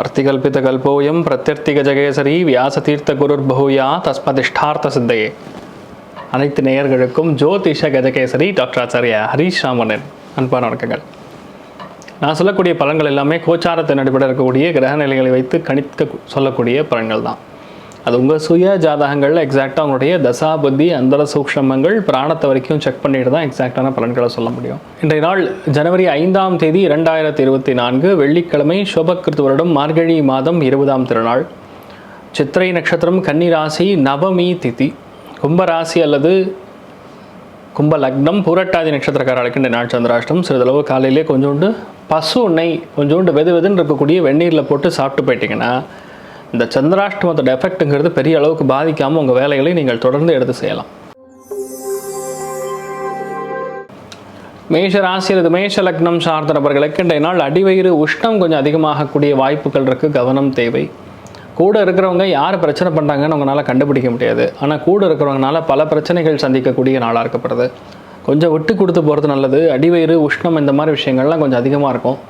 அர்த்திகல்பிதகல்போயம் பிரத்யர்த்திகஜகேசரி வியாசதீர்த்தகுருர்பூயா தஸ்மதிஷ்டார்த்த சித்தையே அனைத்து நேயர்களுக்கும் ஜோதிஷ கஜகேசரி டாக்டர் ஆச்சாரியா ஹரீஷ் ராமனன் அன்பான வணக்கங்கள். நான் சொல்லக்கூடிய பலன்கள் எல்லாமே கோச்சாரத்தின் அடிப்படையில் இருக்கக்கூடிய கிரக நிலைகளை வைத்து கணிக்க சொல்லக்கூடிய பலன்கள் தான். அது உங்கள் சுய ஜாதகங்களில் எக்ஸாக்டாக உங்களுடைய தசா புத்தி அந்தர சூக்ஷமங்கள் பிராணத்தை வரைக்கும் செக் பண்ணிட்டு தான் எக்ஸாக்டான பலன்களை சொல்ல முடியும். இன்றைய நாள் ஜனவரி ஐந்தாம் தேதி இரண்டாயிரத்தி இருபத்தி நான்கு வெள்ளிக்கிழமை சோபக்கிருத்து வருடம் மார்கழி மாதம் இருபதாம் திருநாள். சித்திரை நட்சத்திரம் கன்னிராசி நவமி திதி. கும்பராசி அல்லது கும்ப லக்னம் பூரட்டாதி நட்சத்திரக்காரர்களுக்கு இந்த நாள் சந்திராஷ்டம் சிறிதளவு காலையிலே கொஞ்சோண்டு பசு நெய் கொஞ்சோண்டு வெது வெதுன்னு இருக்கக்கூடிய வெந்நீரில் போட்டு சாப்பிட்டு போயிட்டீங்கன்னா இந்த சந்திராஷ்டமத்தோட எஃபெக்ட்டுங்கிறது பெரிய அளவுக்கு பாதிக்காமல் உங்கள் வேலைகளை நீங்கள் தொடர்ந்து எடுத்து செய்யலாம். மேஷ ராசியில் இது மேஷ லக்னம் சார்ந்த நபர்களுக்கு இன்றைய நாள் அடிவயிறு உஷ்ணம் கொஞ்சம் அதிகமாகக்கூடிய வாய்ப்புகள் இருக்குது கவனம் தேவை. கூட இருக்கிறவங்க யார் பிரச்சனை பண்ணுறாங்கன்னு உங்களால் கண்டுபிடிக்க முடியாது. ஆனால் கூட இருக்கிறவங்கனால பல பிரச்சனைகள் சந்திக்கக்கூடிய நாளாக இருக்கப்படுது. கொஞ்சம் விட்டு கொடுத்து போகிறது நல்லது. அடிவயிறு உஷ்ணம் இந்த மாதிரி விஷயங்கள்லாம் கொஞ்சம் அதிகமாக இருக்கும்.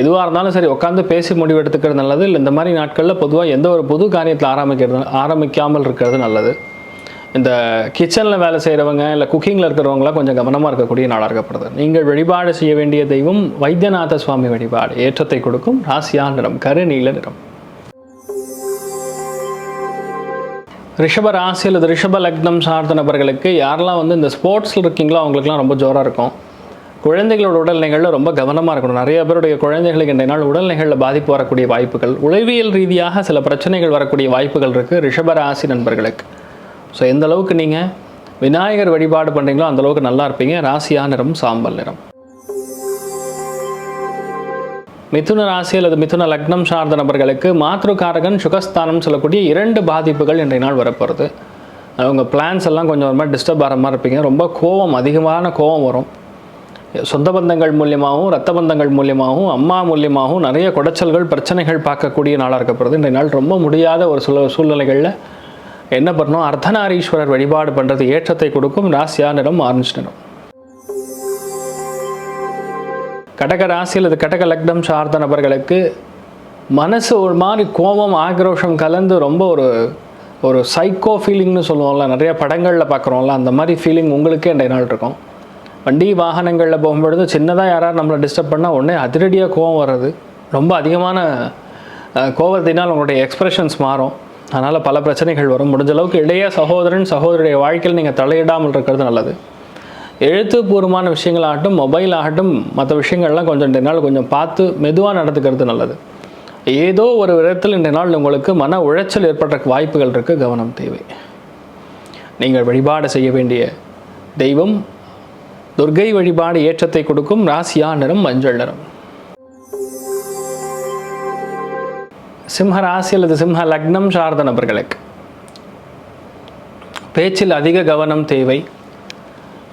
எதுவாக இருந்தாலும் சரி உட்காந்து பேசி முடிவு எடுத்துக்கிறது நல்லது. இல்லை இந்த மாதிரி நாட்களில் பொதுவாக எந்த ஒரு புது காரியத்தில் ஆரம்பிக்கிறது ஆரம்பிக்காமல் இருக்கிறது நல்லது. இந்த கிச்சனில் வேலை செய்கிறவங்க இல்லை குக்கிங்கில் இருக்கிறவங்களாம் கொஞ்சம் கவனமாக இருக்கக்கூடிய நாளாக இருக்கப்படுது. நீங்கள் வழிபாடு செய்ய வேண்டிய தெய்வம் வைத்தியநாத சுவாமி வழிபாடு. ஏற்றத்தை கொடுக்கும். ராசியா நிறம் கருநீல நிறம். ரிஷப ராசி அல்லது ரிஷப லக்னம் சார்ந்த நபர்களுக்கு யாரெல்லாம் வந்து இந்த ஸ்போர்ட்ஸில் இருக்கீங்களோ அவங்களுக்குலாம் ரொம்ப ஜோராக இருக்கும். குழந்தைகளோட உடல்நிலைகளில் ரொம்ப கவனமாக இருக்கணும். நிறைய பேருடைய குழந்தைகளுக்கு இன்றைய நாள் உடல்நிலைகளில் பாதிப்பு வரக்கூடிய வாய்ப்புகள் உளவியல் ரீதியாக சில பிரச்சனைகள் வரக்கூடிய வாய்ப்புகள் இருக்குது ரிஷபராசி நண்பர்களுக்கு. ஸோ எந்த அளவுக்கு நீங்கள் விநாயகர் வழிபாடு பண்ணுறீங்களோ அந்த அளவுக்கு நல்லா இருப்பீங்க. ராசியா நிறம் சாம்பல் நிறம். மிதுன ராசி அல்லது மிதுன லக்னம் சார்ந்த நபர்களுக்கு மாத்ருகாரகன் சுகஸ்தானம் சொல்லக்கூடிய இரண்டு பாதிப்புகள் இன்றைய நாள் வரப்போகிறது அவங்க பிளான்ஸ் எல்லாம் கொஞ்சம் ஒரு மாதிரி டிஸ்டர்ப் ஆகிற மாதிரி இருப்பீங்க. ரொம்ப கோவம் அதிகமான கோவம் வரும். சொந்த பந்தங்கள் மூலியமாகவும் ரத்த பந்தங்கள் மூலியமாகவும் அம்மா மூலியமாகவும் நிறைய குடைச்சல்கள் பிரச்சனைகள் பார்க்கக்கூடிய நாளாக இருக்கப்படுது. இன்றைய நாள் ரொம்ப முடியாத ஒரு சில சூழ்நிலைகளில் என்ன பண்ணணும்? அர்த்தநாரீஸ்வரர் வழிபாடு பண்ணுறது ஏற்றத்தை கொடுக்கும். ராசியா நிறம் ஆரஞ்சு நிறம். கடக ராசி அல்லது கடக லக்னம் சார்ந்த நபர்களுக்கு மனசு ஒரு மாதிரி கோபம் ஆக்ரோஷம் கலந்து ரொம்ப ஒரு ஒரு சைக்கோ ஃபீலிங்னு சொல்லுவோம்ல நிறைய படங்களில் பார்க்குறோம்ல அந்த மாதிரி ஃபீலிங் உங்களுக்கே இன்றைய நாள் இருக்கும். வண்டி வாகனங்களில் போகும்பொழுது சின்னதாக யாராவது நம்மளை டிஸ்டர்ப் பண்ணால் உடனே அதிரடியாக கோவம் வர்றது. ரொம்ப அதிகமான கோவத்தினால் உங்களுடைய எக்ஸ்ப்ரெஷன்ஸ் மாறும். அதனால் பல பிரச்சனைகள் வரும். முடிஞ்ச அளவுக்கு இளைய சகோதரன் சகோதரியுடைய வாழ்க்கையில் நீங்கள் தலையிடாமல் இருக்கிறது நல்லது. எழுத்துப்பூர்வமான விஷயங்களாகட்டும் மொபைல் ஆகட்டும் மற்ற விஷயங்கள்லாம் கொஞ்சம் இன்றைய நாள் கொஞ்சம் பார்த்து மெதுவாக நடந்துக்கிறது நல்லது. ஏதோ ஒரு விதத்தில் இன்றைய நாள் உங்களுக்கு மன உளைச்சல் ஏற்படுறதுக்கு வாய்ப்புகள் இருக்குது கவனம் தேவை. நீங்கள் வழிபாடு செய்ய வேண்டிய தெய்வம் துர்கை வழிபாடு ஏற்றத்தை கொடுக்கும் ராசியா நிறம் மஞ்சள் நிறம் சிம்ம ராசி அல்லது சிம்ம லக்னம் சார்ந்த நபர்களுக்கு. பேச்சில் அதிக கவனம் தேவை.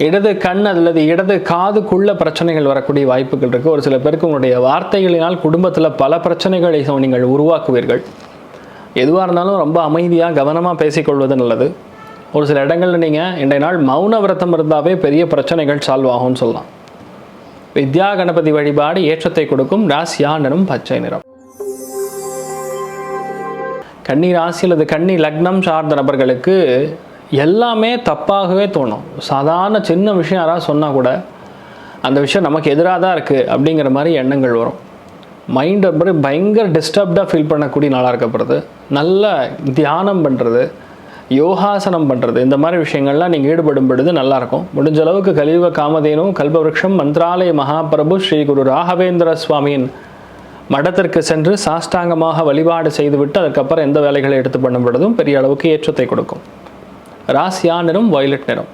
இடது கண் அல்லது இடது காதுக்குள்ள பிரச்சனைகள் வரக்கூடிய வாய்ப்புகள் இருக்குது ஒரு சில பேருக்கு உங்களுடைய வார்த்தைகளினால் குடும்பத்தில் பல பிரச்சனைகளை நீங்கள் உருவாக்குவீர்கள். எதுவாக இருந்தாலும் ரொம்ப அமைதியாக கவனமாக பேசிக்கொள்வது நல்லது. ஒரு சில இடங்களில் நீங்கள் இன்றைய நாள் மௌன விரதம் இருந்தாவே பெரிய பிரச்சனைகள் சால்வ் ஆகும்னு சொல்லலாம். வித்யா கணபதி வழிபாடு ஏற்றத்தை கொடுக்கும் ராசியா நிறம் பச்சை நிறம். கன்னி ராசி அல்லது கன்னி லக்னம் சார்ந்த நபர்களுக்கு எல்லாமே தப்பாகவே தோணும். சாதாரண சின்ன விஷயம் யாராவது சொன்னால் கூட அந்த விஷயம் நமக்கு எதிராக தான் இருக்குது அப்படிங்கிற மாதிரி எண்ணங்கள் வரும். மைண்ட் ஒரு பயங்கர டிஸ்டர்ப்டாக ஃபீல் பண்ணக்கூடிய நாளாக இருக்கப்படுது நல்ல தியானம் பண்ணுறது யோகாசனம் பண்ணுறது இந்த மாதிரி விஷயங்கள்லாம் நீங்கள் ஈடுபடும் பொழுது நல்லாயிருக்கும். முடிஞ்ச அளவுக்கு கலியுக காமதேனும் கல்பவருஷம் மந்திராலய மகாபிரபு ஸ்ரீ குரு ராகவேந்திர சுவாமியின் மடத்திற்கு சென்று சாஷ்டாங்கமாக வழிபாடு செய்துவிட்டு அதுக்கப்புறம் எந்த வேலைகளை எடுத்து பண்ணும் பொழுதும் பெரிய அளவுக்கு ஏற்றத்தை கொடுக்கும். ராசியா நிறம் வயலட் நிறம்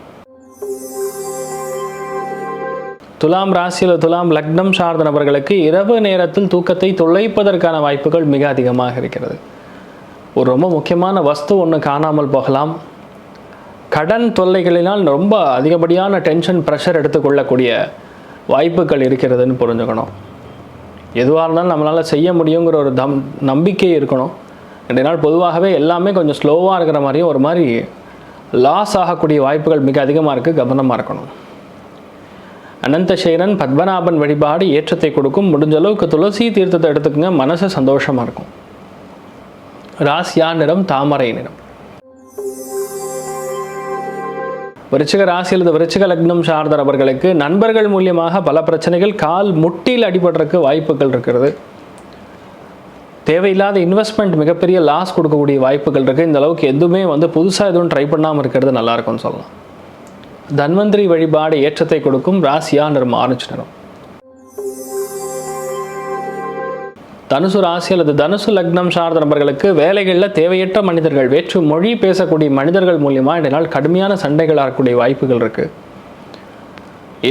துலாம் ராசியில் துலாம் லக்னம் சார்ந்த நபர்களுக்கு இரவு நேரத்தில் தூக்கத்தை தொலைப்பதற்கான வாய்ப்புகள் மிக அதிகமாக இருக்கிறது. ஒரு ரொம்ப முக்கியமான வஸ்து ஒன்று காணாமல் போகலாம். கடன் தொல்லைகளினால் ரொம்ப அதிகப்படியான டென்ஷன் ப்ரெஷர் எடுத்துக்கொள்ளக்கூடிய வாய்ப்புகள் இருக்கிறதுன்னு புரிஞ்சுக்கணும். எதுவாக இருந்தாலும் நம்மளால் செய்ய முடியுங்கிற ஒரு தம் நம்பிக்கை இருக்கணும். ரெண்டு நாள் பொதுவாகவே எல்லாமே கொஞ்சம் ஸ்லோவாக இருக்கிற மாதிரியும் ஒரு மாதிரி லாஸ் ஆகக்கூடிய வாய்ப்புகள் மிக அதிகமாக இருக்குது கவனமாக இருக்கணும். அனந்தசேரன் பத்மநாபன் வழிபாடு ஏற்றத்தை கொடுக்கும். முடிஞ்ச அளவுக்கு துளசி தீர்த்தத்தை எடுத்துக்கோங்க மனசு சந்தோஷமாக இருக்கும். ராசியா நிறம் தாமரை நிறம். விருச்சிக ராசி அல்லது விருச்சிக லக்னம் சார்ந்தர் அவர்களுக்கு நண்பர்கள் மூலியமாக பல பிரச்சனைகள் கால் முட்டியில் அடிபடுறதுக்கு வாய்ப்புகள் இருக்கிறது. தேவையில்லாத இன்வெஸ்ட்மெண்ட் மிகப்பெரிய லாஸ் கொடுக்கக்கூடிய வாய்ப்புகள் இருக்குது இந்த அளவுக்கு எதுவுமே வந்து புதுசாக எதுவும் ட்ரை பண்ணாமல் இருக்கிறது நல்லாயிருக்கும்னு சொல்லலாம். தன்வந்திரி வழிபாடு ஏற்றத்தை கொடுக்கும் ராசியா நிறம் ஆரஞ்சு நிறம். தனுசு ராசி அல்லது தனுசு லக்னம் சார்ந்த நபர்களுக்கு வேலைகளில் தேவையற்ற மனிதர்கள் வேற்று மொழி பேசக்கூடிய மனிதர்கள் மூலியமாக இதனால் கடுமையான சண்டைகள் ஆகக்கூடிய வாய்ப்புகள் இருக்கு.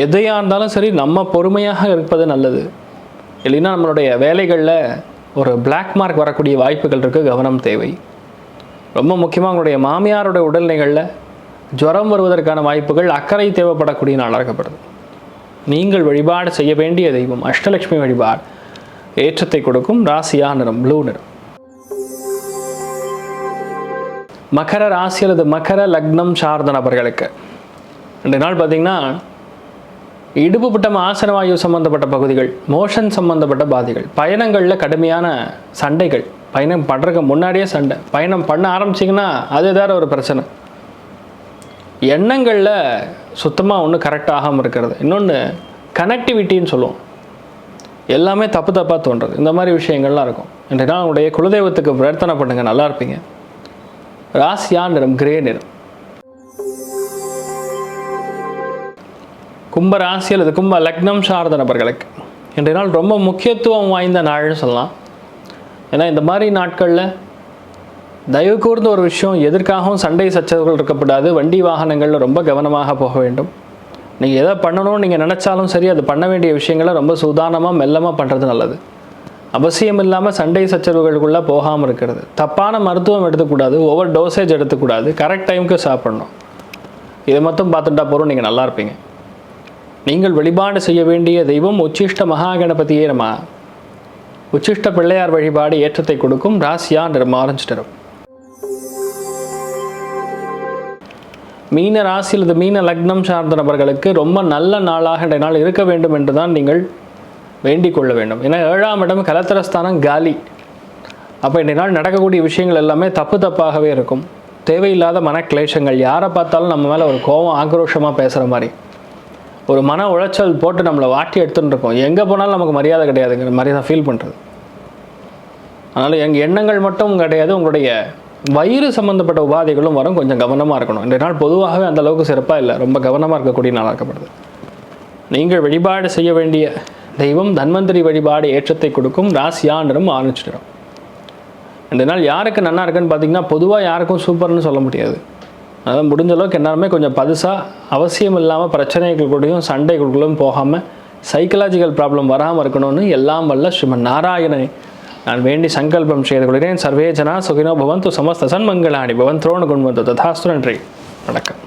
எதையாக இருந்தாலும் சரி நம்ம பொறுமையாக இருப்பது நல்லது. இல்லைன்னா நம்மளுடைய வேலைகளில் ஒரு பிளாக் மார்க் வரக்கூடிய வாய்ப்புகள் இருக்குது கவனம் தேவை. ரொம்ப முக்கியமாக உங்களுடைய மாமியாருடைய உடல்நிலைகளில் ஜுரம் வருவதற்கான வாய்ப்புகள் அக்கறை தேவைப்படக்கூடிய நாளாகப்படுது நீங்கள் வழிபாடு செய்ய வேண்டிய தெய்வம் அஷ்டலட்சுமி வழிபாடு. ஏற்றத்தை கொடுக்கும் ராசியா நிறம் ப்ளூ நிறம். மகர ராசி அல்லது மகர லக்னம் சார்ந்த நபர்களுக்கு. ரெண்டு நாள் பார்த்தீங்கன்னா இடுப்பு பட்டம் ஆசனவாயு சம்பந்தப்பட்ட பகுதிகள் மோஷன் சம்பந்தப்பட்ட பாதிகள் பயணங்களில் கடுமையான சண்டைகள் பயணம் பண்ணுறதுக்கு முன்னாடியே சண்டை பயணம் பண்ண ஆரம்பிச்சிங்கன்னா அது ஏதாவது ஒரு பிரச்சனை. எண்ணங்களில் சுத்தமாக ஒன்று கரெக்ட் ஆகாமல் இருக்கிறது. இன்னொன்று கனெக்டிவிட்டின்னு சொல்லுவோம். எல்லாமே தப்பு தப்பாக தோன்றது. இந்த மாதிரி விஷயங்கள்லாம் இருக்கும். இன்றைய நாள் உங்களுடைய குலதெய்வத்துக்கு பிரார்த்தனை பண்ணுங்க நல்லா இருப்பீங்க. ராசியா நிறம் கிரே நிறம். கும்ப ராசி அல்லது கும்ப லக்னம் சார்ந்த நபர்களுக்கு இன்றைய நாள் ரொம்ப முக்கியத்துவம் வாய்ந்த நாள்னு சொல்லலாம். ஏன்னா இந்த மாதிரி நாட்களில் தயவு கூர்ந்த ஒரு விஷயம் எதற்காகவும் சண்டை சச்சரவுகள் இருக்கக்கூடாது. வண்டி வாகனங்களில் ரொம்ப கவனமாக போக வேண்டும். நீங்கள் எதை பண்ணணும்னு நீங்கள் நினச்சாலும் சரி அது பண்ண வேண்டிய விஷயங்களை ரொம்ப சுதானமாக மெல்லமாக பண்ணுறது நல்லது. அவசியம் இல்லாமல் சண்டை சச்சரவுகளுக்குள்ளே போகாமல் இருக்கிறது. தப்பான மருத்துவம் எடுத்துக்கூடாது ஓவர் டோசேஜ் எடுத்துக்கூடாது கரெக்ட் டைமுக்கு சாப்பிடணும். இதை மட்டும் பார்த்துட்டா போகிறோம் நீங்கள் நல்லா இருப்பீங்க. நீங்கள் வழிபாடு செய்ய வேண்டிய தெய்வம் உச்சிஷ்ட மகா கணபதியே நம்ம உச்சிஷ்ட பிள்ளையார் வழிபாடு ஏற்றத்தை கொடுக்கும் ராசியா நிறம் ஆரஞ்சு நிறம் மீன ராசி அல்லது மீன லக்னம் சார்ந்த நபர்களுக்கு ரொம்ப நல்ல நாளாக இந்த நாள் இருக்க வேண்டும் என்று தான் நீங்கள் வேண்டிக் கொள்ள வேண்டும். ஏன்னா ஏழாம் இடம் கலத்திரஸ்தானம் காலி. அப்போ இன்றைய நாள் நடக்கக்கூடிய விஷயங்கள் எல்லாமே தப்பு தப்பாகவே இருக்கும். தேவையில்லாத மனக்லேஷங்கள் யாரை பார்த்தாலும் நம்ம மேலே ஒரு கோபம் ஆக்ரோஷமாக பேசுகிற மாதிரி. ஒரு மன உளைச்சல் போட்டு நம்மளை வாட்டி எடுத்துகிட்டு இருக்கோம். எங்கே போனாலும் நமக்கு மரியாதை கிடையாதுங்கிற மாதிரி தான் ஃபீல் பண்ணுறது அதனால் எங்கள் எண்ணங்கள் மட்டும் கிடையாது உங்களுடைய வயிறு சம்மந்தப்பட்ட உபாதைகளும் வரும். கொஞ்சம் கவனமாக இருக்கணும். இந்த நாள் பொதுவாகவே அந்த அளவுக்கு சிறப்பாக இல்லை. ரொம்ப கவனமாக இருக்கக்கூடிய நாளாக இருக்கப்படுது. நீங்கள் வழிபாடு செய்ய வேண்டிய தெய்வம் தன்வந்திரி வழிபாடு ஏற்றத்தை கொடுக்கும். ராசியாண்டரும் ஆரம்பிச்சிடும் இந்த நாள் யாருக்கு நல்லா இருக்குன்னு பார்த்தீங்கன்னா பொதுவாக யாருக்கும் சூப்பர்னு சொல்ல முடியாது. அதான் முடிஞ்ச அளவுக்கு எல்லாருமே கொஞ்சம் பதுசாக அவசியம் இல்லாமல் பிரச்சனைகளுக்கூடையும் சண்டைகளுக்குள்ளும் போகாமல் சைக்கலாஜிக்கல் ப்ராப்ளம் வராமல் இருக்கணும்னு எல்லாம் வல்ல ஸ்ரீமன் நாராயணனை நான் வேண்டி சங்கல்பம் செய்து கொள்கிறேன். சர்வேஜனா சுகினோ பவந்து சமஸ்த சன்மங்களாணி பவன் துரோண குண்வந்து ததாஸ்து நன்றி. வணக்கம்.